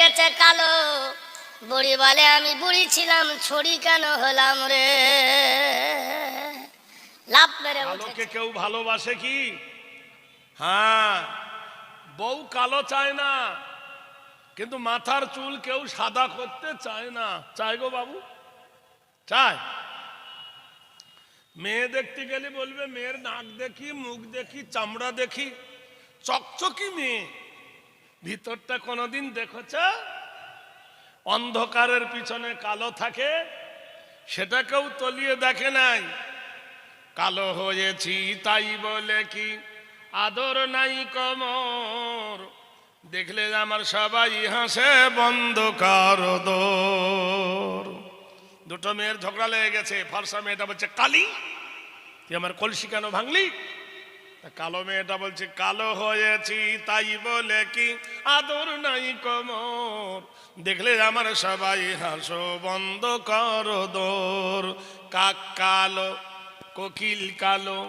গেছে কালো। বুড়ি বলে, আমি বুড়ি ছিলাম ছড়ি কেন হলাম রে? লাভ মেরে কালোকে কেউ ভালোবাসে কি? হ্যাঁ বউ কালো চায় না, কিন্তু মাথার চুল কেউ সাদা করতে চায় না। চায় গো বাবু, চায়। মেয়ে দেখতে গেলে বলবে, মেয়ের নাক দেখি, মুখ দেখি, চামড়া দেখি, চকচকি মেয়ে। ভিতরটা কোনোদিন দেখেছ? অন্ধকারের পিছনে কালো থাকে সেটা কেউ তলিয়ে দেখে নাই। কালো হয়েছি তাই বলে কি আদর নাই কমর? দেখলে আমার সবাই হাসে, বন্ধ কর দোর। দুটো মেয়ের ঝগড়া লেগে গেছে, ফর্সা মেয়েটা বলছে, কালি, তুই আমার কলসি কেন ভাঙলি? কালো মেয়েটা বলছে, কালো হয়েছি, তাই বলে কি আদর নাই কমর? দেখলে আমার সবাই হাসো বন্ধ কর দোর। কাক কালো, কোকিল কালো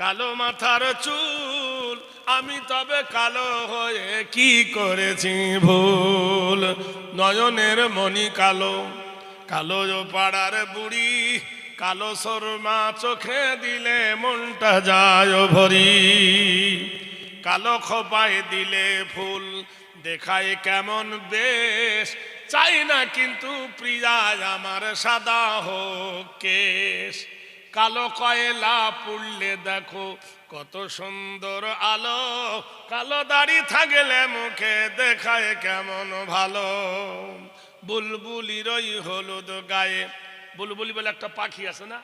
কালো মাথার চুল, আমি তবে কালো হয়ে কি করেছি ভুল? নয়নের মণি কালো কালো পাড়ার বুড়ি কালো সরমা চোখে দিলে মনটা যায় ভরি কালো খোপায় দিলে ফুল দেখায় কেমন বেশ। চাই না কিন্তু প্রিয়া আমার সাদা হোক কেশ। কালো কয়লা পুড়লে দেখো কত সুন্দর আলো। কালো দাড়ি থাকলে মুখে দেখায় কেমন ভালো। বুলবুলির ওই হলুদ গায়ে বুলবুলি বলে একটা পাখি আছে না?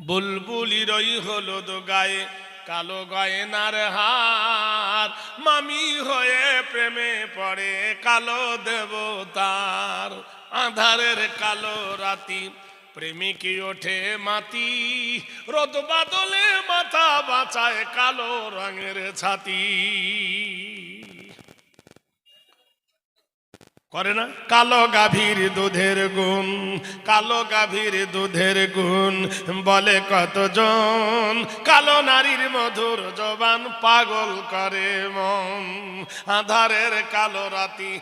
বুলবুলির ওই হলুদ গায়ে, কালো গয়নার হার। মামি হয়ে প্রেমে পড়ে কালো দেবতার। আধারের কালো রাতি, প্রেমিকি ওঠে মাতি। রোদ বাদলে মাথা বাঁচায় কালো রঙের ছাতি। করে না? কালো গাভীর দুধের গুণ, কালো গাভীর দুধের গুণ বলে কতজন? কালো নারীর মধুর জবান পাগল করে মন, আধারের কালো রাতি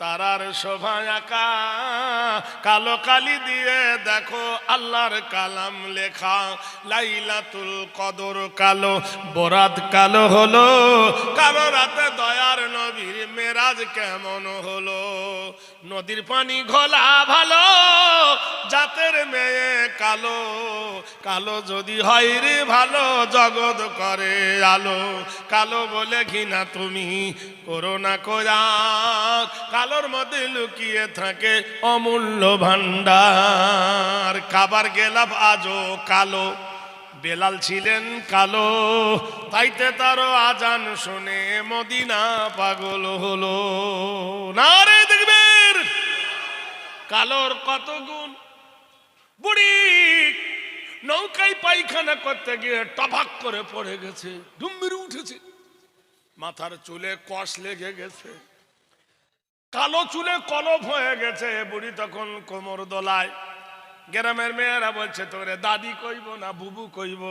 তারার শোভা আঁকা। কালো কালি দিয়ে দেখো আল্লাহর কালাম লেখা, লাইলাতুল কদর কালো, বরাত কালো হলো। কালো রাতে দয়ার নবীর মেরাজ কেমন হলো? নদীর পানি ঘোলা ভালো, জাতের মেয়ে কালো কালো যদি হয় রে ভালো, জগৎ করে আলো। কালো বলে ঘৃণা তুমি করো না কোরা কালোর মধ্যে লুকিয়ে থাকে অমূল্য ভান্ডার খাবার গেলাম আজও কালো, বেলাল ছিলেন কালো, তাইতে তারও আজান শুনে মদিনা পাগল হলো। না রে কালোর কত গুণ? বুড়ি, নৌকায় পায়খানা করতে গিয়ে টপাক করে পড়ে গেছে ডুম্বির উঠেছে। মাথার চুলে কষ লেগে গেছে। কালো চুলে কলপ হয়ে গেছে, বুড়ি তখন কোমর দোলায়। গ্রামের মেয়েরা বলছে, তোরে দাদি কইব না বুবু কইব,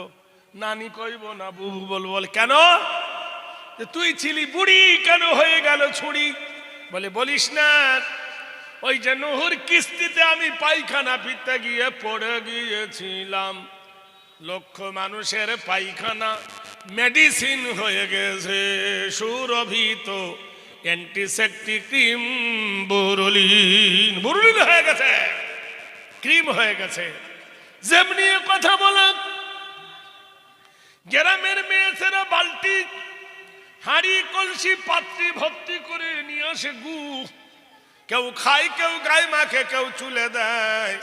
নানি কইব না বুবু বলব। বলে, কেন? তুই ছিলি বুড়ি, কেন হয়ে গেল ছুড়ি বলে, বলিস না ওই যে নুহুর কিস্তিতে আমি পায়খানা ফিরতে গিয়ে পড়ে গিয়েছিলাম। লক্ষ মানুষের পায়খানা মেডিসিন হয়ে গেছে, সুরভিত অ্যান্টিসেপ্টিক ক্রিম, বুরুলিন। বুরুলিন হয়ে গেছে, ক্রিম হয়ে গেছে। যেমনি কথা বলেন গ্রামের মেয়েছেরা বালতি, হাড়ি, কলসি, পাত্রি ভর্তি করে নিয়ে আসে গু। কেউ খায়, কেউ গায়ে মাখে, কেউ চুলে দেয়।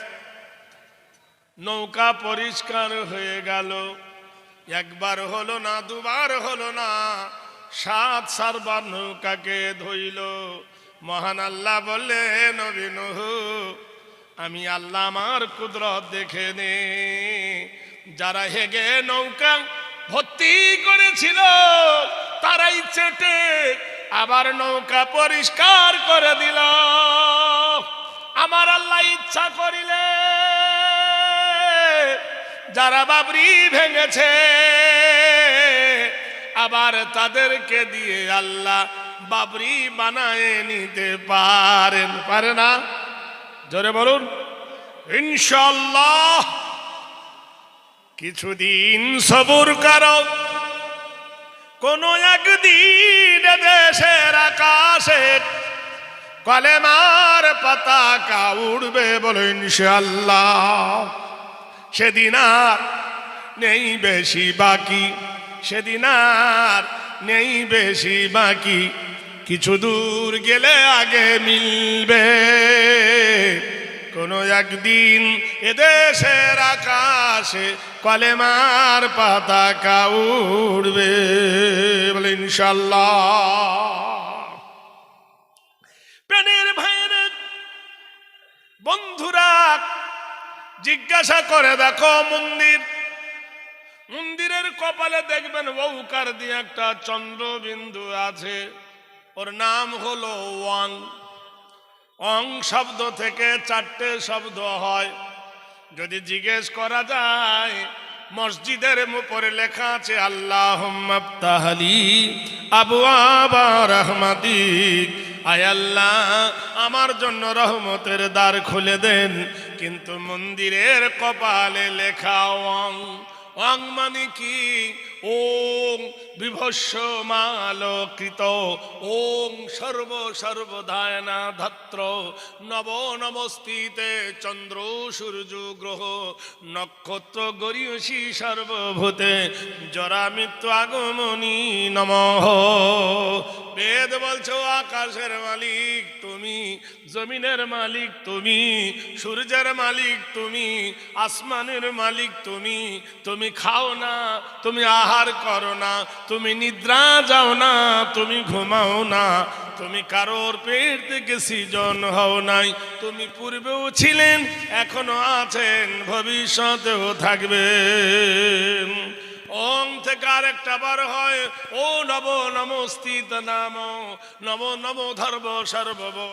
নৌকা পরিষ্কার হয়ে গেল। একবার হলো না, দুবার হলো না, সাত সারবার নৌকাকে ধইল। মহান আল্লাহ বললে, নবী নহু, আমি আল্লাহ আমার কুদরত দেখে নে। যারা হেগে নৌকা ভর্তি করেছিল, তারাই চেটে আবার নৌকা পরিষ্কার করে দিল। আমার আল্লাহ ইচ্ছা করিলে যারা বাবরি ভেঙেছে, আবার তাদেরকে দিয়ে আল্লাহ বাবরি বানায় নিতে পারেন, পারে না? জোরে বলুন। ইনশাল্লাহ কিছুদিন সবুর করো কোন একদিন দেশের আকাশে কলেমার পতাকা উড়বে বলো সেদিন আর নেই বেশি বাকি, সেদিন আর নেই বেশি বাকি, কিছু দূর গেলে আগে মিলবে। কোনো একদিন এদেশের আকাশে কলেমার পাতাকা উড়বে বলে ইনশাল্লাহ প্রাণের ভাইয়ের বন্ধুরা, জিজ্ঞাসা করে দেখো মন্দির। মন্দিরের কপালে দেখবেন বৌকার দিয়ে একটা চন্দ্রবিন্দু আছে। ওর নাম হলো ওয়াং। অং শব্দ থেকে চারটে শব্দ হয়। যদি জিজ্ঞেস করা যায়, মসজিদের উপরে লেখা আছে আল্লাহ আবু আবা আয় আল্লাহ, আমার জন্য রহমতের দ্বার খুলে দেন, কিন্তু মন্দিরের কপালে লেখা অং অং মানে কি? ওং বিভস্য মালকৃত ওং সর্ব সর্বধায়না ধত্র নব নমস্তিতে চন্দ্র সূর্য গ্রহ, নক্ষত্র গরিয়সী সর্বভূতে, জরা মৃত্যু আগমনী নম। বেদ বলছো, আকাশের মালিক তুমি, জমিনের মালিক তুমি, সূর্যের মালিক তুমি, আসমানের মালিক তুমি তুমি খাও না, তুমি আহার করো না, তুমি নিদ্রা যাও না, তুমি ঘুমাও না, তুমি কারোর পেট থেকে সৃজন হও নাই, তুমি পূর্বেও ছিলেন, এখনও আছেন, ভবিষ্যতেও থাকবেন। ওম থেকে আরেকটা বার হয়, ও নব নমস্তিত নাম নব নম ধর্ম সর্ব